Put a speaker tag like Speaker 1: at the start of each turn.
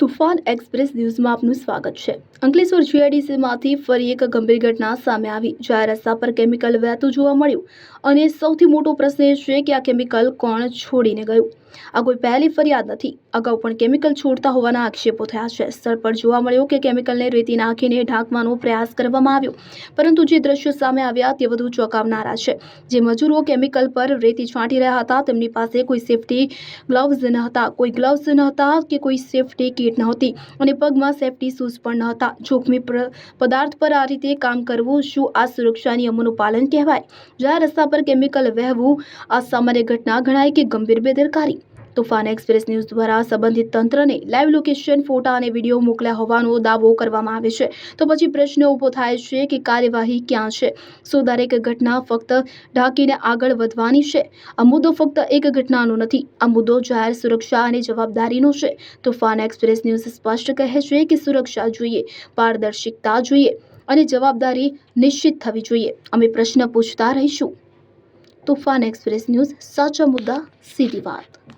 Speaker 1: તુફાન express ન્યૂઝમાં આપનું સ્વાગત છે. અંકલેશ્વર જીઆઈડીસીમાંથી ફરી એક ગંભીર ઘટના સામે આવી. જ્યાં રસ્તા પર કેમિકલ વહેતું જોવા મળ્યું અને સૌથી મોટો પ્રશ્ન એ છે કે આ કેમિકલ કોણ છોડીને ગયું? આ કોઈ પહેલી ફરિયાદ નથી. અગાઉ પણ કેમિકલ છોડતા હોવાના આક્ષેપો થયા છે. સ્થળ પર જોવા મળ્યું કે કેમિકલને રેતી નાખીને ઢાંકવાનો પ્રયાસ કરવામાં આવ્યો. પરંતુ જે દ્રશ્યો સામે આવ્યા તે વધુ ચોંકાવનારા છે. જે મજૂરો કેમિકલ પર રેતી છાંટી રહ્યા હતા તેમની પાસે કોઈ સેફટી ગ્લવ્સ ન હતા. કોઈ ગ્લવ્સ ન હતા કે કોઈ સેફટી કિટ નહોતી અને પગમાં સેફટી શૂઝ પણ ન હતા જોખમી પદાર્થ પર આ રીતે કામ કરવું શું આ સુરક્ષા નિયમોનું પાલન કહેવાય? જ્યાં રસ્તા પર કેમિકલ વહેવું અસામાન્ય ઘટના ગણાય કે ગંભીર બેદરકારી? તોફાન એક્સપ્રેસ ન્યૂઝ દ્વારા સંબંધિત તંત્રને લાઈવ લોકેશન, ફોટા અને વીડિયો મોકલ્યા હોવાનો દાવો કરવામાં આવે છે. તો પછી પ્રશ્ન ઊભો થાય છે કે કાર્યવાહી ક્યાં છે? શું દરેક ઘટના ફક્ત ઢાંકીને આગળ વધવાની છે? આ મુદ્દો ફક્ત એક ઘટનાનો નથી, આ મુદ્દો જાહેર સુરક્ષા અને જવાબદારીનો છે. તોફાન એક્સપ્રેસ ન્યૂઝ સ્પષ્ટ કહે છે કે સુરક્ષા જોઈએ, પારદર્શિકતા જોઈએ અને જવાબદારી નિશ્ચિત થવી જોઈએ. અમે પ્રશ્ન પૂછતા રહીશું. તોફાન એક્સપ્રેસ ન્યૂઝ સાચા મુદ્દા, સીધી વાત.